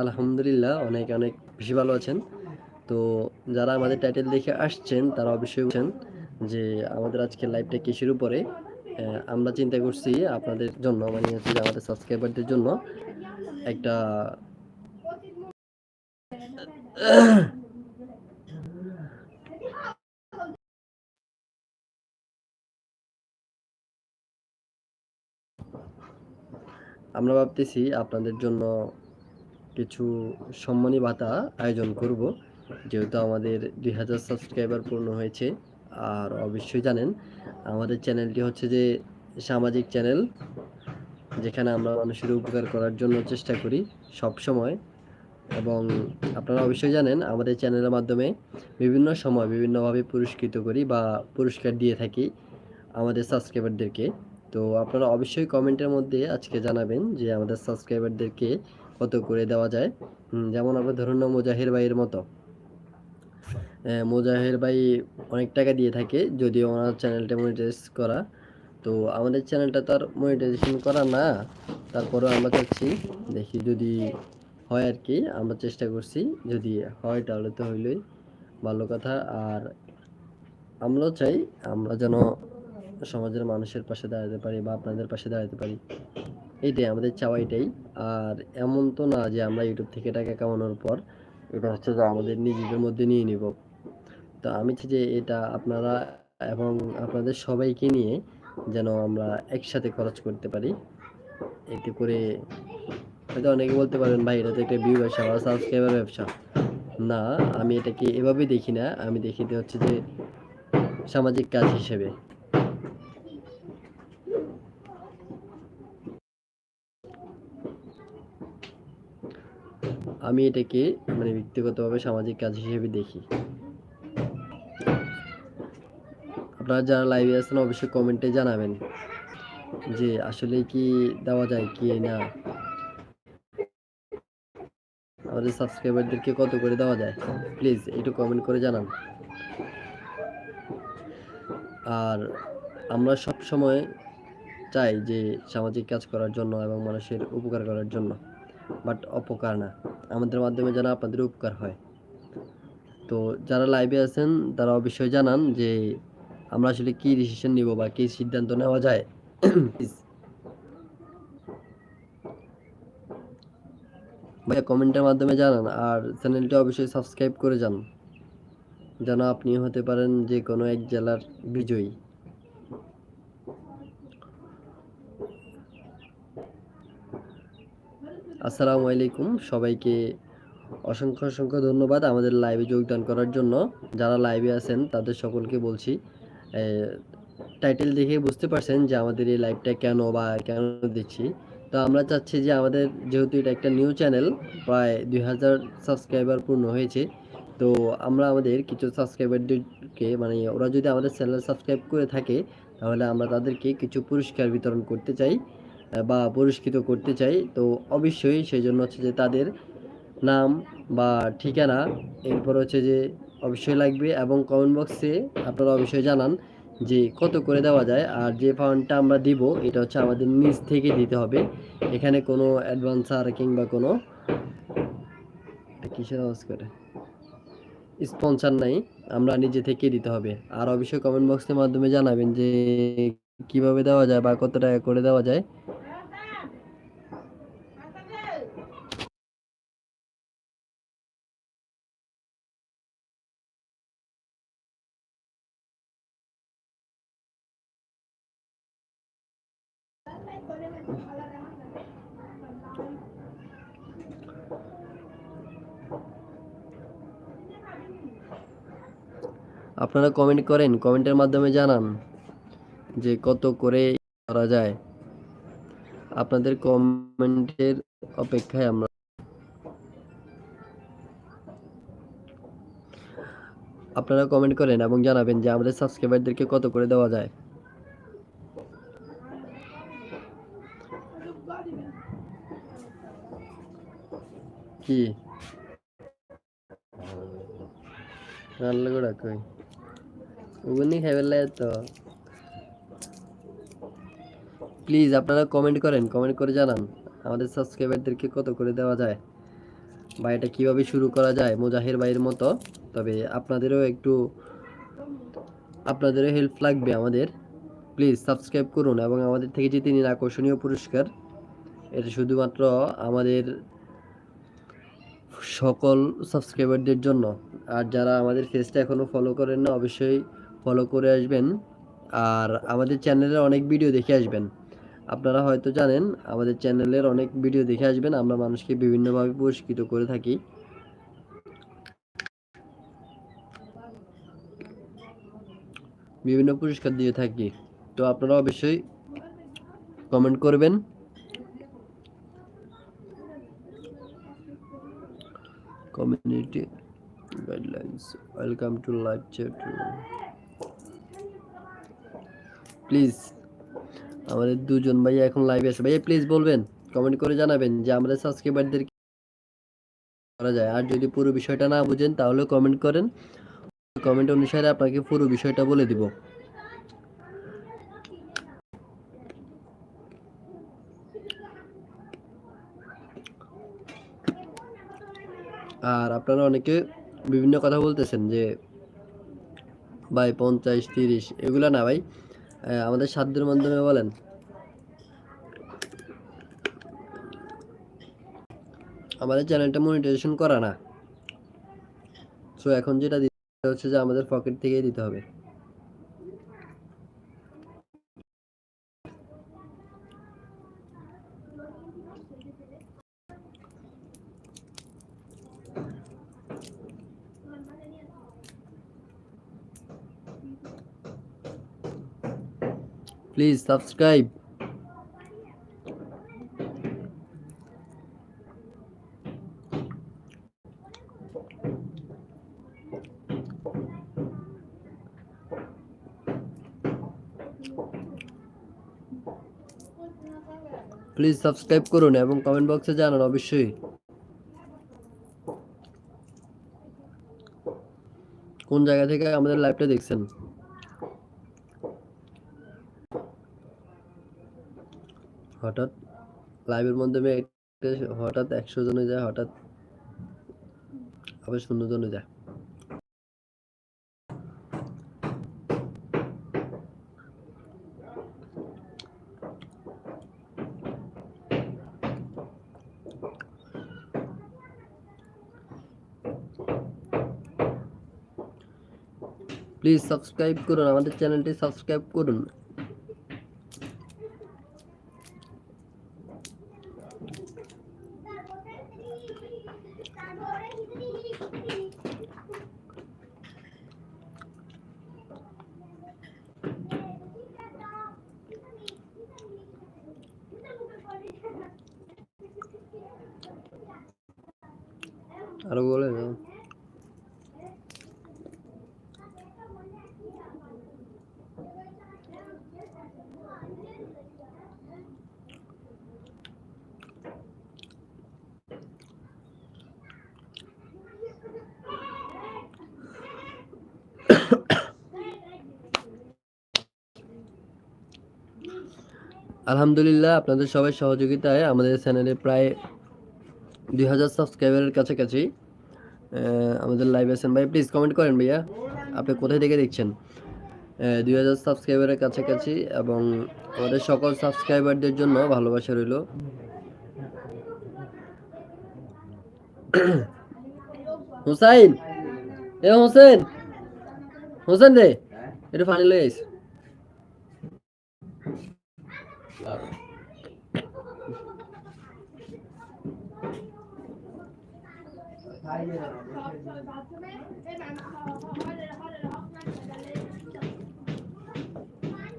আলহামদুলিল্লাহ, অনেক অনেক বেশি ভালো আছেন। তো যারা আমাদের টাইটেল দেখে আসছেন, তারা অবশ্যই বলছেন যে আমাদের আজকে লাইভটা কিসের উপরে আমরা চিন্তা করছি আপনাদের জন্য মানে হচ্ছে আমাদের সাবস্ক্রাইবারদের জন্য একটা আমরা ভাবতেছি আপনাদের জন্য কিছু সম্মানী ভাতা আয়োজন করব, যেহেতু আমাদের দুই হাজার সাবস্ক্রাইবার পূর্ণ হয়েছে। আর অবশ্যই জানেন, আমাদের চ্যানেলটি হচ্ছে যে সামাজিক চ্যানেল যেখানে আমরা মানুষের উপকার করার জন্য চেষ্টা করি সব সময় এবং আপনারা অবশ্যই জানেন, আমাদের চ্যানেলের মাধ্যমে বিভিন্ন সময় বিভিন্নভাবে পুরস্কৃত করি বা পুরস্কার দিয়ে থাকি আমাদের সাবস্ক্রাইবারদেরকে তো আপনারা অবশ্যই কমেন্টের মধ্যে আজকে জানাবেন যে আমাদের সাবস্ক্রাইবারদেরকে কত করে দেওয়া যায়? যেমন আমরা ধরুন না মুজাহির ভাইয়ের মতো। মুজাহির ভাই অনেক টাকা দিয়ে থাকে, যদিও ওনার চ্যানেলটা মনিটাইজ করা। তো আমাদের চ্যানেলটা তো আর মনিটাইজেশন করা না। তারপরেও আমরা চাচ্ছি, দেখি যদি হয় আর কি, আমরা চেষ্টা করছি। যদি হয় তাহলে তো হইলই, ভালো কথা। আর আমরাও চাই, আমরা যেন সমাজের মানুষের পাশে দাঁড়াতে পারি বা আপনাদের পাশে দাঁড়াতে পারি। এইটাই, আমাদের চাওয়া এটাই। আর এমন তো না যে আমরা ইউটিউব থেকে টাকা কামানোর পর এটা হচ্ছে যে আমাদের নিজেদের মধ্যে নিয়ে নিব। তো আমি চাই যে এটা আপনারা এবং আপনাদের সবাইকে নিয়ে যেন আমরা একসাথে খরচ করতে পারি। এতে করে হয়তো অনেকে বলতে পারেন, ভাই, এটা তো একটা ভিউ ব্যবসা বা সাবস্ক্রাইবার ব্যবসা। না, আমি এটাকে এভাবে দেখি না। আমি দেখি হচ্ছে যে সামাজিক কাজ হিসেবে। আমি এটাকে মানে ব্যক্তিগতভাবে সামাজিক কাজ হিসেবে দেখি। আপনারা যারা লাইভে আছেন, অবশ্যই কমেন্টে জানাবেন যে আসলে কি দেওয়া যায়, কি না। আমাদের সাবস্ক্রাইবারদেরকে কত করে দেওয়া যায়? প্লিজ একটু কমেন্ট করে জানান। আর আমরা সব সময় চাই যে সামাজিক কাজ করার জন্য এবং মানুষের উপকার করার জন্য। বাট অপকার না। আমাদের মাধ্যমে যেন আপনাদের উপকার হয়। তো যারা লাইভে আছেন, তারা অবশ্যই জানান যে আমরা আসলে কি ডিসিশন নিব বা কি সিদ্ধান্ত নেওয়া যায়। ভাইয়া কমেন্টের মাধ্যমে জানান আর চ্যানেলটি অবশ্যই সাবস্ক্রাইব করে যান। যেন আপনি হতে পারেন যে কোনো এক জেলার বিজয়ী। আসসালামু আলাইকুম। সবাইকে অসংখ্য অসংখ্য ধন্যবাদ আমাদের লাইভে যোগদান করার জন্য। যারা লাইভে আছেন, তাদের সকলকে বলছি টাইটেল দেখে বুঝতে পারছেন যে আমাদের এই লাইভটা কেন বা কেন দিচ্ছি। তো আমরা চাচ্ছি যে আমাদের যেহেতু এটা একটা নিউ চ্যানেল প্রায় দুই হাজার সাবস্ক্রাইবার পূর্ণ হয়েছে, তো আমরা আমাদের কিছু সাবস্ক্রাইবারদেরকে মানে ওরা যদি আমাদের চ্যানেল সাবস্ক্রাইব করে থাকে, তাহলে আমরা তাদেরকে কিছু পুরস্কার বিতরণ করতে চাই। বা পুরস্কৃত করতে চাই, তো অবশ্যই সেই জন্য হচ্ছে যে তাদের নাম বা ঠিকানা এরপর হচ্ছে যে অবশ্যই লাগবে এবং কমেন্ট বক্সে আপনারা অবশ্যই জানান যে কত করে দেওয়া যায় আর যে ফান্ডটা আমরা দিব, এটা হচ্ছে আমাদের নিজ থেকে দিতে হবে। এখানে কোনো অ্যাডভান্সার কিংবা কোনো কিসের আওয়াজ করে? স্পন্সর নাই, আমরা নিজে থেকে দিতে হবে। আর অবশ্যই কমেন্ট বক্সের মাধ্যমে জানাবেন যে কীভাবে দেওয়া যায় বা কত টাকা করে দেওয়া যায়। আপনারা কমেন্ট করেন কমেন্টের মাধ্যমে জানান যে কত করে করা যায়। আপনাদের কমেন্টের অপেক্ষায় আমরা। আপনারা কমেন্ট করেন এবং জানাবেন যে আমাদের সাবস্ক্রাইবারদেরকে কত করে দেওয়া যায়। কি? রান্না করে খাইবার লাগে তো। প্লিজ আপনারা কমেন্ট করেন কমেন্ট করে জানান, আমাদের সাবস্ক্রাইবারদেরকে কত করে দেওয়া যায়, বা এটা কীভাবে শুরু করা যায়, মুজাহির ভাইয়ের মতো, তবে আপনাদেরও একটু, আপনাদেরও হেল্প লাগবে আমাদের। প্লিজ সাবস্ক্রাইব করুন, এবং আমাদের থেকে যে তিনি আকর্ষণীয় পুরস্কার, এটা শুধুমাত্র আমাদের সকল সাবস্ক্রাইবারদের জন্য। আর যারা আমাদের পেজটা এখনও ফলো করেন না, অবশ্যই ফলো করে আসবেন আর আমাদের চ্যানেলের অনেক ভিডিও দেখে আসবেন। আপনারা হয়তো জানেন, আমাদের চ্যানেলের অনেক ভিডিও দেখে আসবেন। আমরা মানুষকে বিভিন্নভাবে পুরস্কৃত করে থাকি। বিভিন্ন পুরস্কার দিয়ে থাকি। তো আপনারা অবশ্যই কমেন্ট করবেন। Community guidelines, welcome to live chat please আমাদের দুজন ভাইয়া এখন লাইভে আছে। ভাইয়া প্লিজ বলবেন কমেন্ট করে জানাবেন যে আমাদের সাবস্ক্রাইবারদের করা যায়। আর যদি পুরো বিষয়টা না বুঝেন, তাহলে কমেন্ট করেন। কমেন্ট অনুসারে আপনাকে পুরো বিষয়টা বলে দিব। আর আপনারা অনেকে বিভিন্ন কথা বলতেছেন যে, ভাই পঞ্চাশ, তিরিশ, এগুলা না ভাই। আমাদের সাধ্যের মাধ্যমে বলেন। আমাদের চ্যানেলটা মনিটাইজেশন করা না। সো এখন যেটা দিতে হচ্ছে যে আমাদের পকেট থেকেই দিতে হবে। প্লিজ সাবস্ক্রাইব প্লিজ সাবস্ক্রাইব করুন এবং কমেন্ট বক্সে জানান অবশ্যই। কোন জায়গা থেকে আমাদের লাইভটা দেখছেন? হঠাৎ লাইভের মাধ্যমে একটা হঠাৎ একশো জনে যায়, হঠাৎ আবার শূন্য জনে যায়। প্লিজ সাবস্ক্রাইব করুন, আমাদের চ্যানেলটি সাবস্ক্রাইব করুন আরও বলে না আলহামদুলিল্লাহ, আপনাদের সবাই সহযোগিতায় আমাদের চ্যানেলে প্রায় দুই হাজার সাবস্ক্রাইবারের কাছাকাছি আমাদের লাইভ আছেন। ভাই প্লিজ কমেন্ট করেন ভাইয়া, আপনি কোথায় থেকে দেখছেন? দুই হাজার সাবস্ক্রাইবারের কাছাকাছি এবং আমাদের সকল সাবস্ক্রাইবারদের জন্য ভালোবাসা রইল। হুসাইন, এ হোসেন হোসেন রে, একটু পানি লয়ে আইস।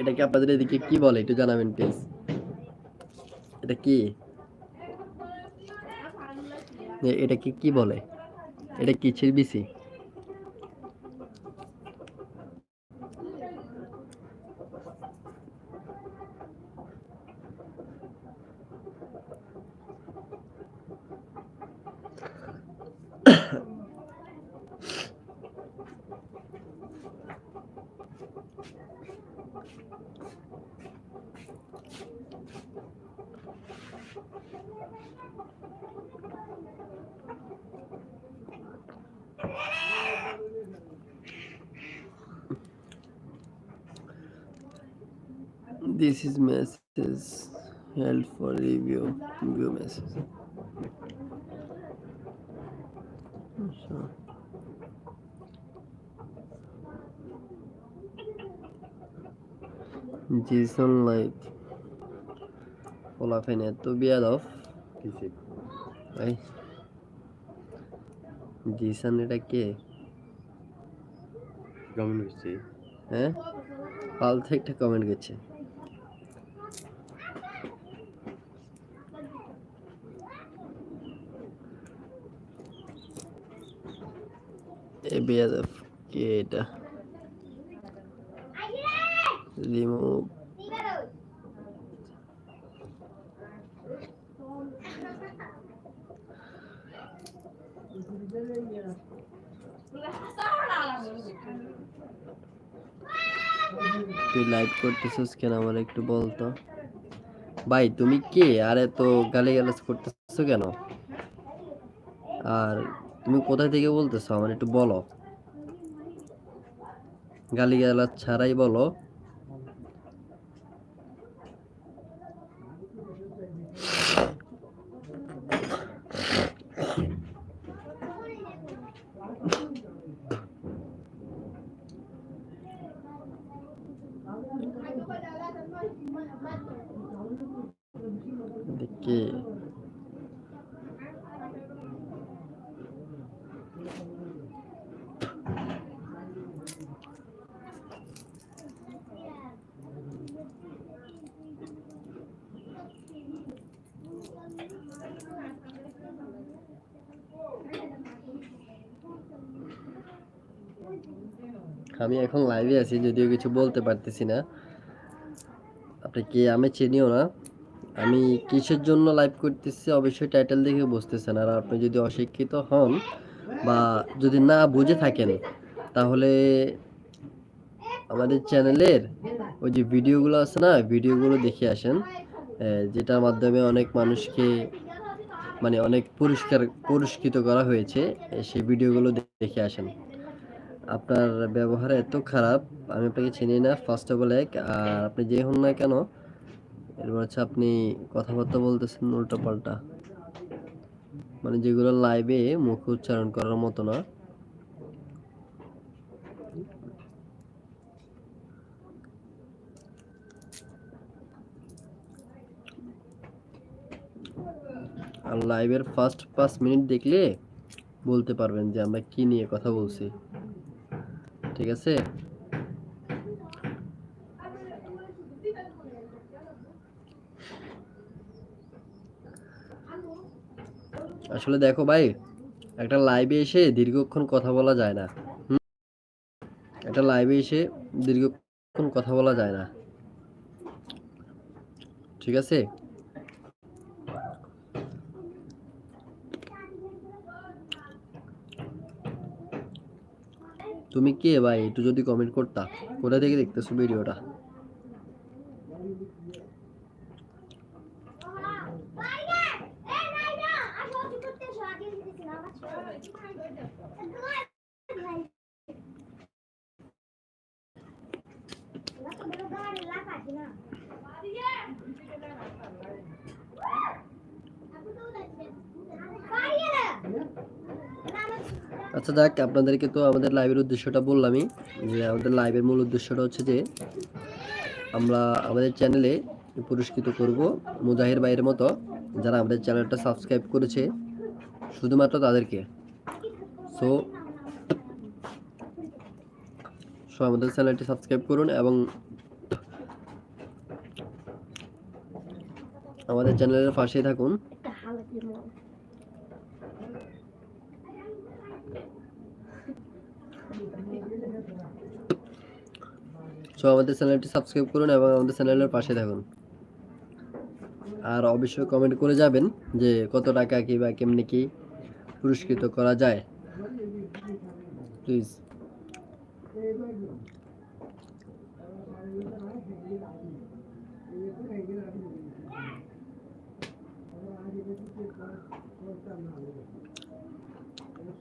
এটা কি আপনাদের এদিকে কি বলে? একটু জানাবেন প্লিজ এটা কি? এটাকে এটা কি কি বলে? এটা কি, ছিড়বিসি? this is message Help for review view message so. jason like olafin to be off কিসে জিসান এটা কে? কমেন্ট করছি। হ্যাঁ? পালতে একটা কমেন্ট করছে। এ বেয়াদব কে এটা? রিমুভ তুই লাইভ করতেছিস কেন আমার একটু বলতো? ভাই, তুমি কে? আরে তো গালি গালাজ করতেছো কেন? আর তুমি কোথায় থেকে বলতেছো? আমার একটু বলো। গালি গালাজ ছাড়াই বলো কে আমি এখন লাইভে আছি, যদিও কিছু বলতে পারতেছি না। আপনি কে? আমি চিনিও না। আমি কিসের জন্য লাইভ করতেছি? অবশ্যই টাইটেল দেখে বুঝতেছেন। আর আপনি যদি অশিক্ষিত হন বা যদি না বুঝে থাকেন, তাহলে আমাদের চ্যানেলের ওই যে ভিডিওগুলো আছে না, ভিডিওগুলো দেখে আসেন। যেটার মাধ্যমে অনেক মানুষকে মানে অনেক পুরস্কার, পুরস্কৃত করা হয়েছে সেই ভিডিওগুলো দেখে আসেন। আপনার ব্যবহার এত খারাপ, আমি আপনাকে চিনি না ফার্স্ট অফ অল এক, আর আপনি যে হন না কেন, এরপর হচ্ছে আপনি কথাবার্তা বলতেছেন উল্টো পাল্টা। মানে যেগুলো লাইভে মুখে উচ্চারণ করার মতো না। আর লাইভের ফার্স্ট পাঁচ মিনিট দেখলে বলতে পারবেন যে আমরা কি নিয়ে কথা বলছি। ঠিক আছে? আসলে দেখো ভাই, একটা লাইভে এসে দীর্ঘক্ষণ কথা বলা যায় না। একটা লাইভে এসে দীর্ঘক্ষণ কথা বলা যায় না। ঠিক আছে? তুমি কে ভাই? একটু যদি কমেন্ট করতা। কোথা থেকে দেখতেছো ভিডিওটা? যাক, আপনাদেরকে তো আমাদের লাইভের উদ্দেশ্যটা বললামই, যে আমাদের লাইভের মূল উদ্দেশ্যটা হচ্ছে যে, আমরা আমাদের চ্যানেলে পুরস্কৃত করব মুজাহির ভাইয়ের মতো, যারা আমাদের চ্যানেলটা সাবস্ক্রাইব করেছে, শুধুমাত্র তাদেরকে। সো সো আমাদের চ্যানেলটি সাবস্ক্রাইব করুন এবং আমাদের চ্যানেলের পাশেই থাকুন। সো আমাদের চ্যানেলটি সাবস্ক্রাইব করুন এবং আমাদের চ্যানেলের পাশে থাকুন। আর অবশ্যই কমেন্ট করে যাবেন যে কত টাকা কি বা কেমনি কি পুরস্কৃত করা যায়। Please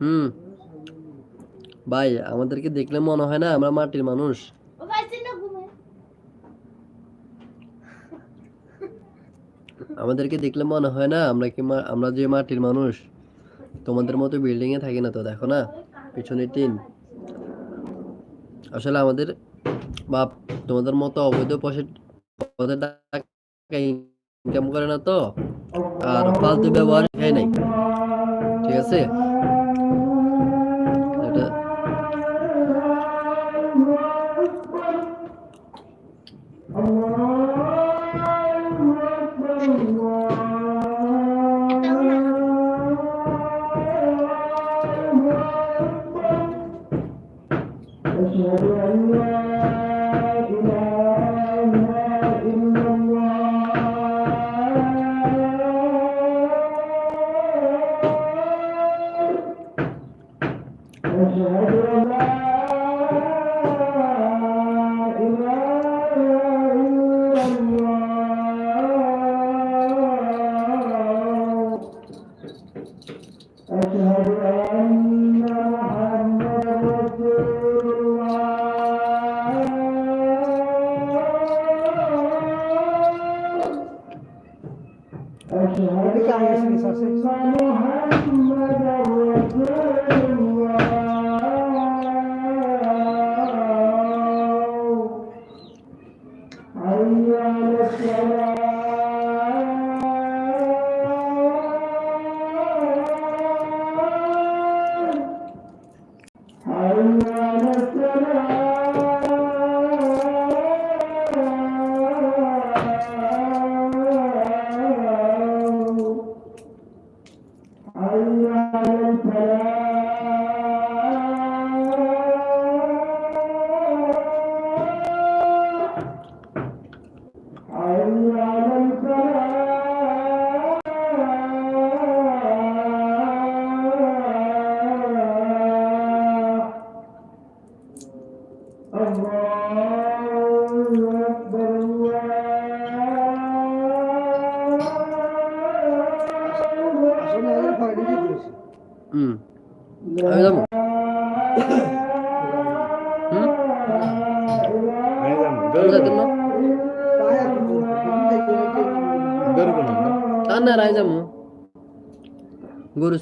hmm. ভাই, আমাদেরকে দেখলে মনে হয় না আমরা মাটির মানুষ। আমাদেরকে দেখলে মনে হয় না আমরা কি আমরা যে মাটির মানুষ, তোমাদের মতো বিল্ডিং এ থাকি না তো, দেখো না পিছনে টিন। আসলে আমাদের বাপ তোমাদের মতো অবৈধ পয়সা ইনকাম করে না তো, আর ফালতু ব্যবহার খাই নাই। ঠিক আছে? হুম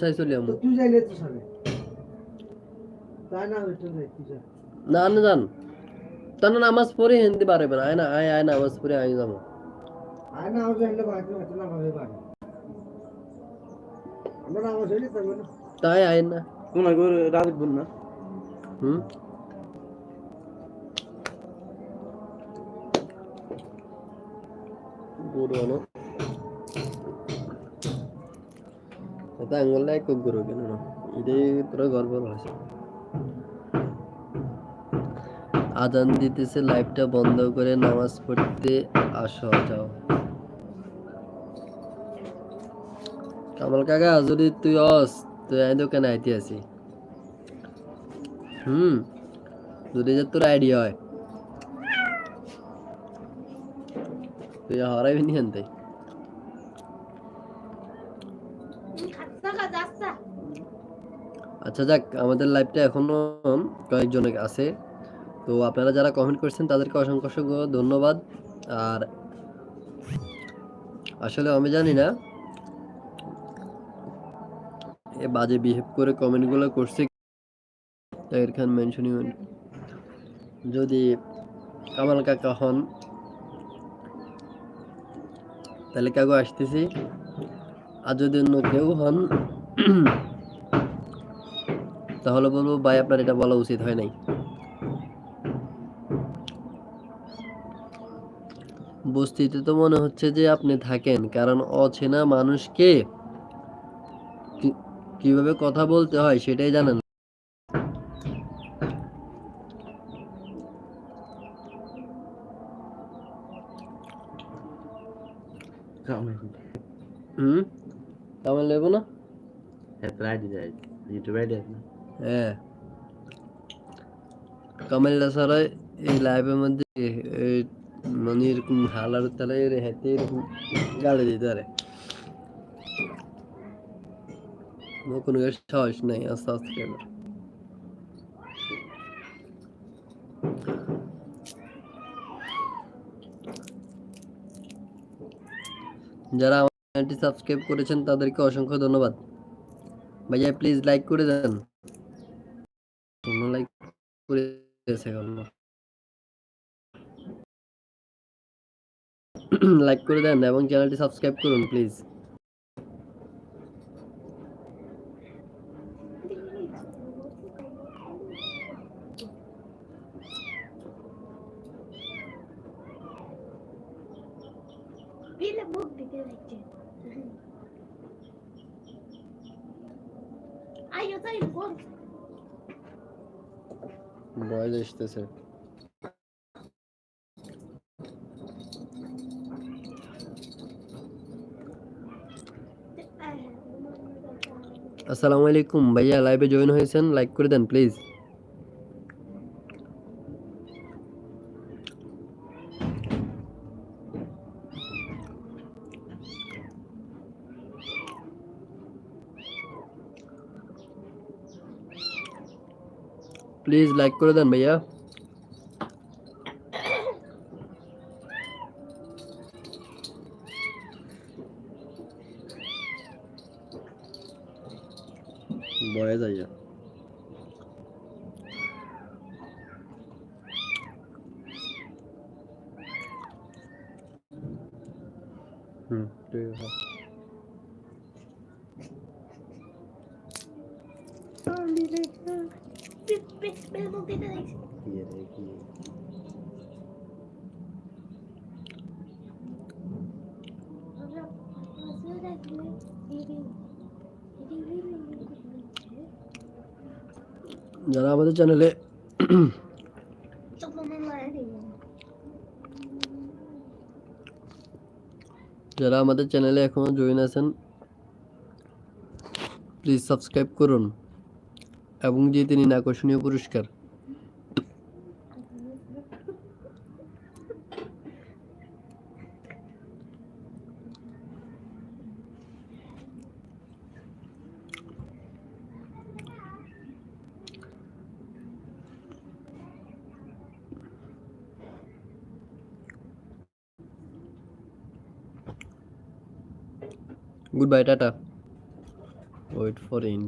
চাই চলে যাব। তুই যাইলে তো সামনে তাই না ওইটা যাই না না যান তা না নামাজ পড়ে হিন্দি পারবে না। আয় না আয় আয় নামাজ পড়ে আয় যাব। আয় না আমার যাইলে বাড়িতে বাড়িতে না ভাবে বাড়ি। আমরা না আমার যাইলে তাই না তাই আয় না। কোন করে রাজীব বল না। হুম? গরু গরু কেন না এটাই তোরা গর্ব আছে আজান দিতেছে লাইভটা বন্ধ করে নামাজ পড়তে আসো, যাও। কামাল কাকা যদি তুই অস তুই আই দোকানে আইতে আছি। হুম, যদি যে তোর আইডিয়া হয়। তুই হারাইবি নি আনতে। আচ্ছা যাক, আমাদের লাইভটা এখনও কয়েকজন আছে। তো আপনারা যারা কমেন্ট করছেন, তাদেরকে অসংখ্য অসংখ্য ধন্যবাদ। আর আসলে আমি জানি না, এ বাজে বিহেভ করে কমেন্টগুলো করছে তাহির খান মেনশন যদি কামাল কাকা হন, তাহলে কাকু আসতেছি। আর যদি অন্য কেউ হন, তাহলে বলব ভাই আপনার এটা বলা উচিত হয় নাই। বস্তিতে তো মনে হচ্ছে যে আপনি থাকেন, কারণ অচেনা মানুষকে কীভাবে কথা বলতে হয় সেটাই জানেন যাইব না? হ্যাঁ প্রায় যাই ইউটিউবে আইডি আছে হ্যাঁ। কামাল্লা সারা এই লাইভের মধ্যে মানে এরকম হালার তালে হেঁটে এরকম গালি দিতে পারে। কোনো সাহস নাই আস্তে আস্তে ক্যামেরা যারা চ্যানেলটি সাবস্ক্রাইব করেছেন তাদেরকে অসংখ্য ধন্যবাদ। ভাইয়া প্লিজ লাইক করে দেন। লাইক করে লাইক করে দেন এবং চ্যানেলটি সাবস্ক্রাইব করুন প্লিজ দিতে যাচ্ছে আইও তাই বল বয়স আসতেছে আসসালামু আলাইকুম ভাইয়া লাইভে জয়েন হয়েছেন লাইক করে দেন প্লিজ প্লিজ লাইক করে দেন ভাইয়া বয়ে যাইয়া হুম ঠিক আছে বিলে মুখ দিতে যাচ্ছে কি রে কি আমরা পাশে রাখলে দিদি দিদি যারা আমাদের চ্যানেলে যারা আমাদের চ্যানেলে এখনও জয়েন আছেন প্লিজ সাবস্ক্রাইব করুন এবং যে নিন আকর্ষণীয় পুরস্কার। Goodbye, Tata. Wait for end.